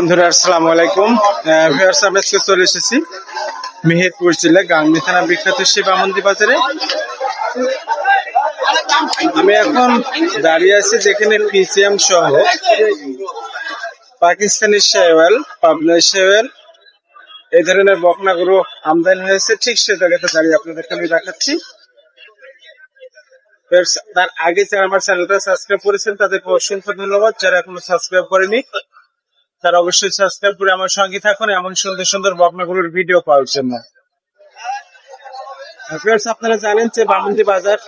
বন্ধুরা, আসসালামু আলাইকুম। ভিউয়ার্স আমি আজকে চলে এসেছি মেহেরপুর জেলা গাংনি থানা বিখ্যাত শিবা মন্দির বাজারে। আমি এখন দাঁড়িয়ে আছি যেখানে পিসিএম সহ পাকিস্তানি শেওয়াল, পাবনা শেওয়াল। এই ধরনের বকনাগুলো আমদানি হয়েছে। ঠিক সে জায়গাতে দাঁড়িয়ে আপনাদেরকে আমি দেখাচ্ছি। তার আগে যারা আমার চ্যানেলটা সাবস্ক্রাইব করেছেন, তাদেরকে অসংখ্য ধন্যবাদ। যারা এখনও সাবস্ক্রাইব করেনি তারা অবশ্যই সাবস্ক্রাইব করে আমার সঙ্গে থাকুন। এমন সুন্দর সুন্দর বকনাগুলোর ভিডিও পাওয়ার জন্য। Friends, আপনারা জানেন যে বামন্দি বাজার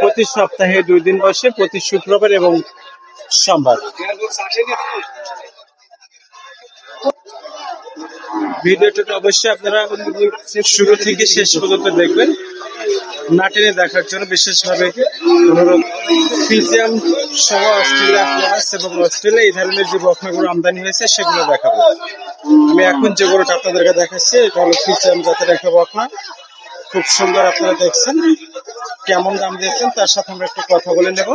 প্রতি সপ্তাহে দুই দিন বসে প্রতি শুক্রবার এবং সোমবার। ভিডিওটা অবশ্যই আপনারা শুরু থেকে শেষ পর্যন্ত দেখবেন। না টেনে দেখার জন্য বিশেষভাবে অনুরোধ। ফিজিয়াম সহ অস্ট্রেলিয়া প্লাস এবং অস্ট্রেলিয়া এই ধরনের যে আমদানি হয়েছে, সেগুলো দেখাবো। আমি এখন যে গরুটা আপনাদেরকে দেখাচ্ছি, এটা হলো ফিজিয়াম জাতের একটা বকনা। খুব সুন্দর আপনারা দেখছেন, কেমন দাম দিয়েছেন, তার সাথে আমরা একটু কথা বলে নেব।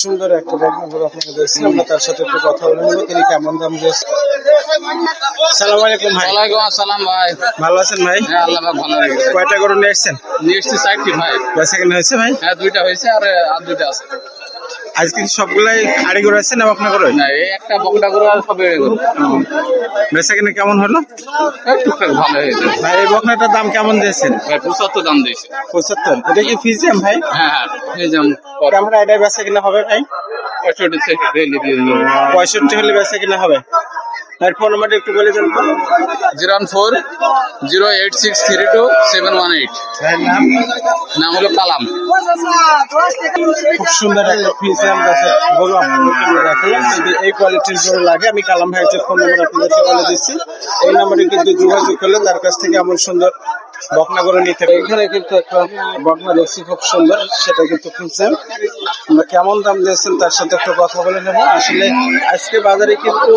সুন্দর একটা বকনা গরু আপনাকে দেখছেন, আমরা তার সাথে একটু কথা বলে নেব, তিনি কেমন দাম দিয়েছেন। সালাম আলাইকুম ভাই। ওয়ালাইকুম আসসালাম ভাই। ভালো আছেন ভাই? হ্যাঁ আল্লাহ পাক ভালো রেখেছে কয়টা গরু নিয়ে এসছেন নিয়ে এসছি চারটি ভাই। বেচা কেনা হয়েছে ভাই? হ্যাঁ দুইটা হয়েছে আর আর দুইটা আছে। আজকে কি সবগুলাই হাড়ি গরু আছে না আপনার গরু? না এই একটা বকটা আর সব বেড়ে গেল বেচা কেনা কেমন হলো? টুকটাক ভালো হয়েছে। ভাই এই বকনাটার দাম কেমন দিয়েছেন? ভাই পঁচাত্তর দাম দিয়েছে। পঁচাত্তর। এটা কি ফিজিয়াম ভাই? হ্যাঁ হ্যাঁ এটা বেচা কিনা হবে ভাই? পঁয়ষট্টি থেকে পঁয়ষট্টি হলে বেচা কিনা হবে। তার ফোন নাম্বারটা একটু বলে দেন zero one four zero eight six three two seven one eight. নাম হলো কালাম। খুব সুন্দর একটা গরু আপনাদেরকে যদি এই কোয়ালিটির জন্য লাগে আমি কালাম ভাইয়ের ফোন নাম্বার আপনাদেরকে বলে দিচ্ছি। এই নাম্বারে কিন্তু যোগাযোগ করলে তার কাছ থেকে এমন সুন্দর বকনা গরু নিতে এখানে কিন্তু একটা বকনা দেখছি খুব সুন্দর সেটা কিন্তু আমরা কেমন দাম দিয়েছেন তার সাথে একটু কথা বলে নেব। আসলে আজকে বাজারে কিন্তু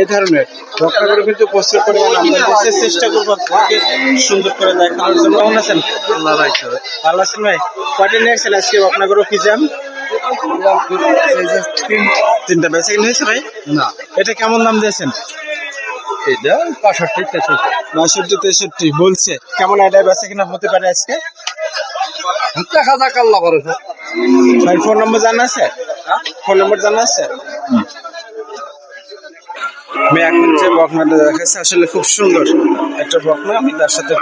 এই ধরনের বকনা গরু কিন্তু প্রচুর পরিমাণ হচ্ছে চেষ্টা করব আপনাকে সুন্দর করে দেখানোর জন্য। কেমন আছেন? ভালো আছেন ভাই? কয়টা নিয়েছেন আজকে বকনা গরু কি যান তিনটা বেচা কিনে হয়েছে ভাই? না। এটা কেমন দাম দিয়েছেন? পঁয়ষট্টি তেষট্টি। বলছে। কেমন এটা বেচা কিনা হতে পারে আজকে? দেখা যাক আল্লাহ করেছে ভাই ফোন নম্বর জানা আছে? ফোন নম্বর জানা আছে? আমি এখন যে বকনাটা দেখাচ্ছি আসলে খুব সুন্দর একটা বকনা। আমি তার সাথে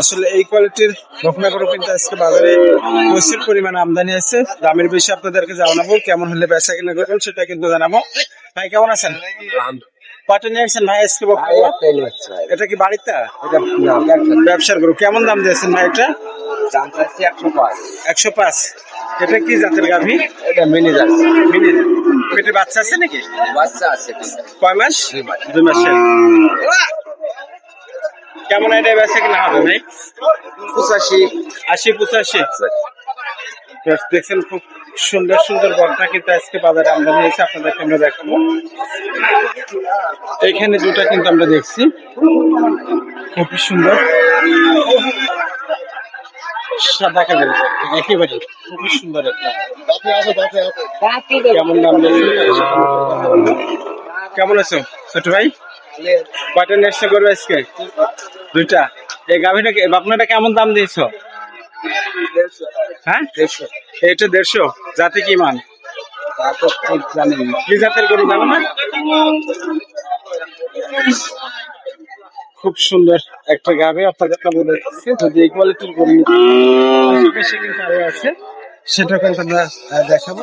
আসলে এই কোয়ালিটির বকনা গরু কিন্তু আজকে বাজারে প্রচুর পরিমাণে আমদানি আছে। দামের বেশি আপনাদেরকে জানাব কেমন হলে বেচা কিনা করবেন সেটা কিন্তু জানাব। ভাই কেমন আছেন? কটা নিয়ে আসছেন ভাই আজকে বকনা গরু? এটা কি বাড়িতে? ব্যবসার গরু। কেমন দাম দিয়েছেন ভাই এটা? একশো পাঁচ। এটা কি জাতের গাভী? এটা মিনি মিনি। পেটে বাচ্চা আছে নাকি? বাচ্চা আছে। কয় মাস? দুই মাসের কেমন এটা বেচা কিনা হবে ভাই? পঁচাশি। আশি পঁচাশি। দেখছেন খুব সুন্দর সুন্দর বকটা কিন্তু আজকে বাজারে আমদানি হয়েছে আপনাদেরকে আমরা দেখাবো। এইখানে দুটা কিন্তু আমরা দেখছি। খুবই সুন্দর। সাদা কালার একেবারে খুবই সুন্দর একটা। কেমন দাম কেমন আছো, ছোট ভাই? কয়টা নেক্সট করবে আজকে? দুইটা। এই গাভিটা আপনাটা কেমন দাম দিয়েছ? হ্যাঁ? এটা দেড়শো। জাতি কি মান? কি জাতের গরু জানো না? খুব সুন্দর একটা গাভি, আপনাদের বলে যদি কোয়ালিটির গরু পাশাপাশি কিন্তু আরও আছে। সেটা কিন্তু আমরা দেখাবো।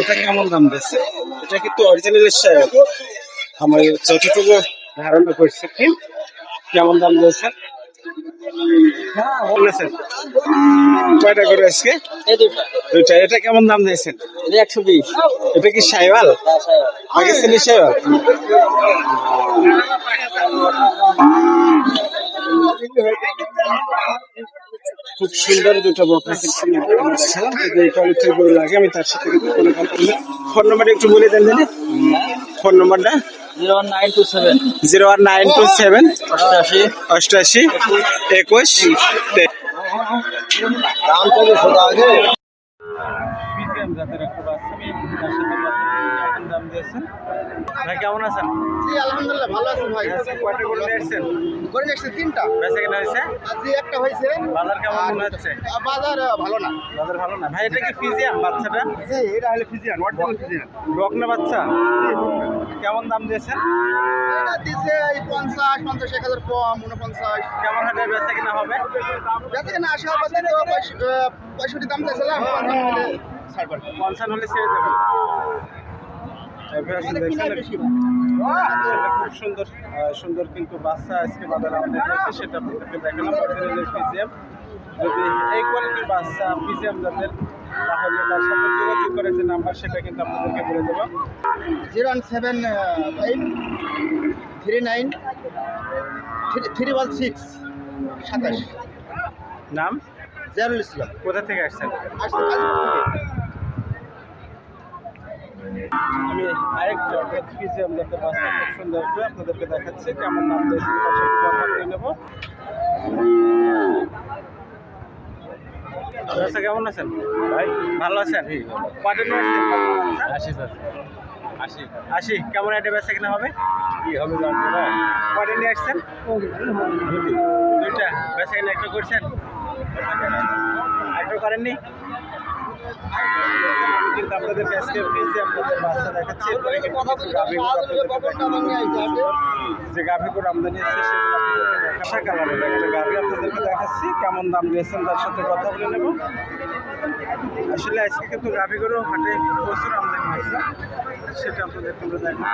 এটা কেমন দাম দিচ্ছে? এটা কিন্তু অরিজিনাল আমার যতটুকু ধারণা করছে, কি? কেমন দাম দিয়েছে বলেছেন। কয়টা করে আজকে? দুইটা। এটা কেমন দাম দিয়েছেন? একশো বিশ। এটা কি সাইওয়াল পাকিস্তানি সাইওয়াল খুব সুন্দর দুটো বকরা কোয়ালিটির গরু লাগে আমি তার সাথে। ফোন নাম্বারটা একটু বলে দেন ফোন নাম্বারটা? Zero nine two seven. Zero one nine two seven. অষ্টআশি। অষ্টআশি। একুশ। জাতের একটা বাচ্চা আমি তার সাথে দাম দিয়েছেন ভাই কেমন আছেন? জি আলহামদুলিল্লাহ ভালো আছি ভাই। কয়টা করে নিয়ে এসছেন করে নিচ্ছি তিনটা। বেচা কেনা হয়েছে? একটা হয়েছে। বাজার কেমন মনে হচ্ছে? বাজার ভালো না। বাজার ভালো না। ভাই এটা কি ফিজিয়াম বাচ্চাটা? জি এটা হলো ফিজিয়ান অরিজিনাল ফিজিয়ান। বকনা বাচ্চা? কেমন দাম দিয়েছেন? এটা দিছে এই পঞ্চাশ পঞ্চাশ এক হাজার কম উনপঞ্চাশ। কেমন হাটে বেচা কিনা হবে? যাতে কিনা আশা পাচ্ছি তো পঁয়ষট্টি দাম চাইছিলাম পঞ্চান্ন হলে ছাড় দেবেন। খুব সুন্দর সুন্দর কিন্তু বাচ্চা আজকে বাজারে আমাদের রয়েছে সেটা আপনাদেরকে দেখালাম। অরিজিনাল পিজিএম যদি এই কোয়ালিটির বাচ্চা পিজিএম যাদের তাহলে তার সাথে যোগাযোগ করে যে নাম্বার সেটা কিন্তু আপনাদেরকে বলে দেবো। Zero one seven five three nine three one six সাতাশ। নাম? জিয়ারুল ইসলাম কোথা থেকে আসছেন। আমি আরেকটা যাদের বাচ্চা খুব সুন্দর করে আপনাদেরকে দেখাচ্ছি কেমন নাম দিয়েছে তার সাথে কথা বলে নেব। আচ্ছা কেমন আছেন? ভাই ভালো আছেন? আসছেন? আশি স্যার। আশি আশি কেমন একটা বেচা কিনা হবে? কি হবে কটা নিয়ে আসছেন? দুইটা। বেচা কিনা একটা করছেন? একটা করেননি কিন্তু আপনাদের কাছে পেয়েছি আপনাদের বাচ্চা দেখাচ্ছি এরপরে কিন্তু কিছু গাভী গরু আপনাদেরকে দেখাবো। যে গাভী করে আমদানি এসেছে সেগুলো আপনাদেরকে আশা কালারের একটা গাভী আপনাদেরকে দেখাচ্ছি কেমন দাম দিয়েছেন তার সাথে কথা বলে নেব। আসলে আজকে কিন্তু গাভী গরু হাটে প্রচুর আমদানি হয়েছে। সেটা আপনাদের দেখা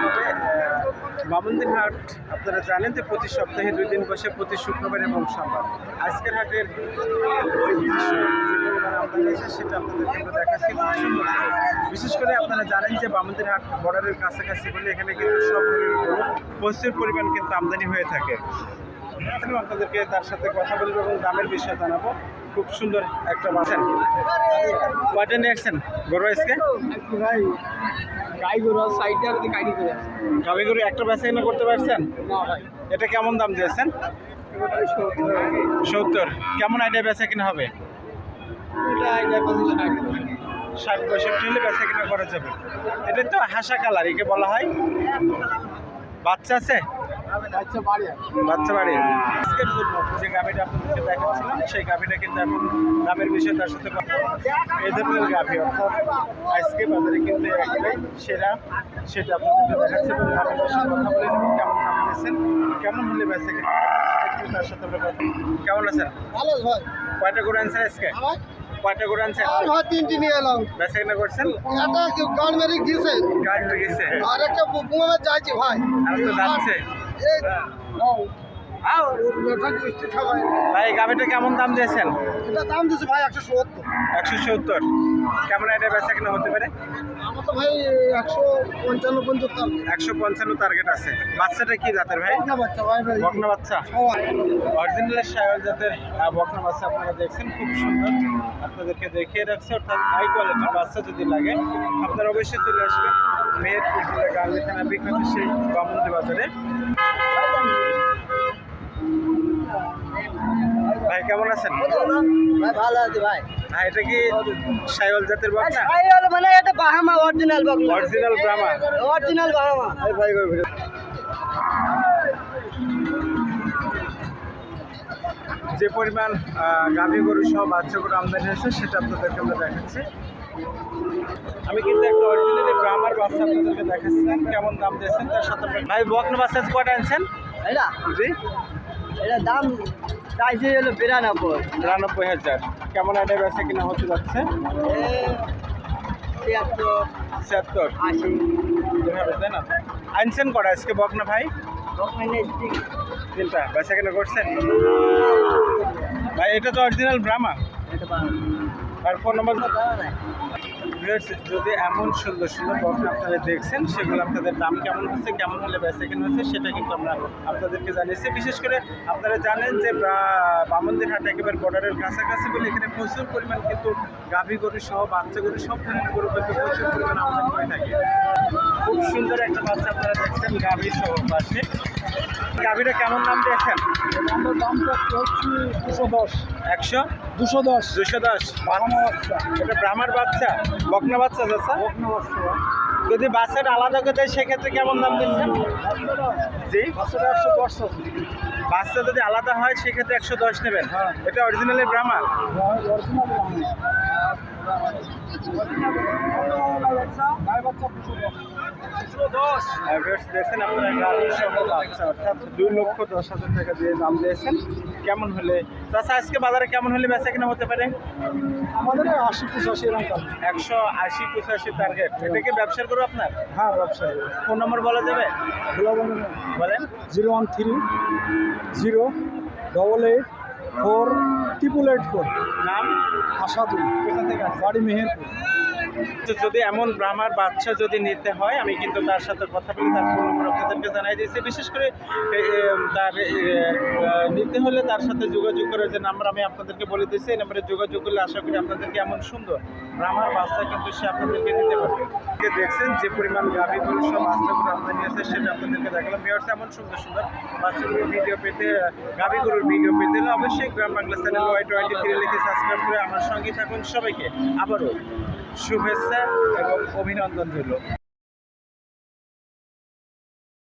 তবে হাট, আপনারা জানেন যে প্রতি সপ্তাহে দুই দিন বসে প্রতি শুক্রবার এবং সোমবার। আজকের হাটের সেটা আপনাদের করে। বিশেষ করে আপনারা জানেন যে বামনদিন হাট বর্ডারের কাছাকাছি বলে এখানে কিন্তু সব প্রচুর পরিমাণ কিন্তু আমদানি হয়ে থাকে। আপনাদেরকে তার সাথে কথা বলব এবং দামের বিষয়ে জানাব। খুব সুন্দর একটা বাসেন। কয়টা নিয়ে আসছেন গরু আজকে? গাই গরু সাইডে গরু একটা বেচা কিনা করতে পারছেন? এটা কেমন দাম দিয়েছেন? সত্তর। কেমন আইডিয়া বেচা কিনা হবে? ষাট ষাট পঁয়ষট্টি হলে বেচা কিনা করা যাবে। এটা তো হাসা কালার, একে বলা হয়। বাচ্চা আছে? বাচ্চা বাড়ি আজকের জন্য যে গাভিটা আপনাদেরকে দেখাচ্ছিলাম সেই গাভিটা কিন্তু এখন দামের বিষয়ে তার সাথে এই ধরনের গাভি অর্থাৎ আজকে বাজারে কিন্তু একটাই সেরা সেটা আপনাদেরকে দেখাচ্ছে এবং দামের বিষয়ে কথা বলে কেমন দাম কেমন তার সাথে আমরা কথা কেমন আছেন? ভালো ভাই কয়টা করে আনছেন আজকে? কয়টা করে আনছেন? আর ভাই তিনটি নিয়ে এলাম। বেচা কিনা করছেন? একটা মেরে গাড়ি হয়ে গেছে আর একটা বোমা যাইছে ভাই। আর তো যাচ্ছে ভাই, গাভিটা কেমন দাম দিয়েছেন? এটা দাম দিচ্ছে ভাই একশো সত্তর। একশো সত্তর কেমন এটা বেচা কিনা হতে পারে? আমার তো ভাই একশো পঞ্চান্ন পঞ্চাত্তর একশো পঞ্চান্ন টার্গেট আছে। বাচ্চাটা কি জাতের ভাই? বাচ্চা ভাই ভাই বকনা বাচ্চা? অরিজিনাল শায়ল জাতের বকনা বাচ্চা আপনারা দেখছেন, খুব সুন্দর। আপনাদেরকে দেখিয়ে রাখছে, অর্থাৎ হাই কোয়ালিটির বাচ্চা যদি লাগে, আপনারা অবশ্যই চলে আসবেন। মেহেরপুর জেলা গার্লি থানা বিখ্যাত সেই বামন্দি বাজারে। ভাই কেমন আছেন? ভাই ভালো আছে ভাই। ভাই এটা কি শায়ল জাতের হলো মানে এটা বাহামা অরিজিনাল বকনা অরিজিনাল ব্রাহ্মা অরিজিনাল বাহামা। ভাই ভাই যে পরিমাণ গাভী গরু সহ বাচ্চা গরু আমদানি হয়েছে সেটা আপনাদেরকে আমরা দেখাচ্ছি। আমি কিন্তু একটা অরিজিনালি ব্রাহ্মার বাচ্চা আপনাদেরকে দেখাচ্ছিলাম। কেমন দাম দিয়েছেন তার সাথে ভাই বকনা বাচ্চা কয়টা আনছেন? এটা? জি। এটা দাম চাইছে হলো বিরানব্বই। বিরানব্বই হাজার। কেমন একটা বেচা কিনা হতে যাচ্ছে? ছিয়াত্তর। ছিয়াত্তর। আশি। এভাবে তাই না? আনছেন কটা আজকে বকনা ভাই? ওখানে তিনটা। বেচা কিনা করছেন? ভাই এটা তো অরিজিনাল ব্রাহ্মা এটা বাহামা। আর ফোন নম্বর জানা নাই। ভিউয়ার্স, যদি এমন সুন্দর সুন্দর বক্স আপনারা দেখছেন সেগুলো আপনাদের দাম কেমন হচ্ছে কেমন হলে বেচা কেনা হচ্ছে সেটা কিন্তু আমরা আপনাদেরকে জানিয়েছি। বিশেষ করে আপনারা জানেন যে বামনদের হাট একেবারে বর্ডারের কাছাকাছি বলে এখানে প্রচুর পরিমাণ কিন্তু গাভী গরু সহ বাচ্চা গরু সব ধরনের গরু কিন্তু প্রচুর পরিমাণ আমদানি হয়ে থাকে। খুব সুন্দর একটা বাচ্চা আপনারা দেখছেন গাভী সহ পাশে। গাভীটা কেমন নাম দিয়েছেন? আমার দাম হচ্ছে দুশো দশ। একশো? দুশো দশ। দুশো দশ। এটা ব্রাহ্মার বাচ্চা? বকনা বাচ্চা চাচা যদি বাচ্চাটা আলাদা করে দেয় সেক্ষেত্রে কেমন দাম দিচ্ছেন জি? বাচ্চা যদি আলাদা হয় সেক্ষেত্রে একশো দশ নেবেন। এটা অরিজিনালি ব্রাহ্মা viewers দেখছেন আপনারা গাড়ির সহ অর্থাৎ দুই লক্ষ দশ হাজার টাকা দিয়ে দাম দিয়েছেন কেমন হলে চাচা আজকে বাজারে কেমন হলে বেচা কিনা হতে পারে আমাদের আশি পঁচাশি এরকম একশো আশি পঁচাশি টার্গেট এটা কি ব্যবসার করো আপনার হ্যাঁ ব্যবসায়ী ফোন নম্বর বলা যাবে বলেন zero one three zero double eight four triple eight four নাম আসাদুল? বাড়ি মেহেরপুর যদি এমন ব্রাহ্মার বাচ্চা যদি নিতে হয়, আমি কিন্তু তার সাথে কথা বলে তার আপনাদেরকে জানাই দিয়েছি। বিশেষ করে তার নিতে হলে তার সাথে যোগাযোগ করে যে নাম্বার আমি আপনাদেরকে বলে দিয়েছি, এই নাম্বারে যোগাযোগ করলে আশা করি আপনাদেরকে এমন সুন্দর ব্রাহ্মার বাচ্চা কিন্তু সে আপনাদেরকে নিতে পারবে। দেখছেন যে পরিমাণ গাভী গরু সব বাচ্চাগুলো আমদানি আছে সেটা আপনাদেরকে দেখালাম। ভিউয়ার্স এমন সুন্দর সুন্দর বাচ্চাগুলোর ভিডিও পেতে, গাভী গরুর ভিডিও পেতে হলে অবশ্যই Gram Bangla channel Y twenty three লিখে সাবস্ক্রাইব করে আমার সঙ্গে থাকুন। সবাইকে আবারও শুভেচ্ছা এবং অভিনন্দন রইল।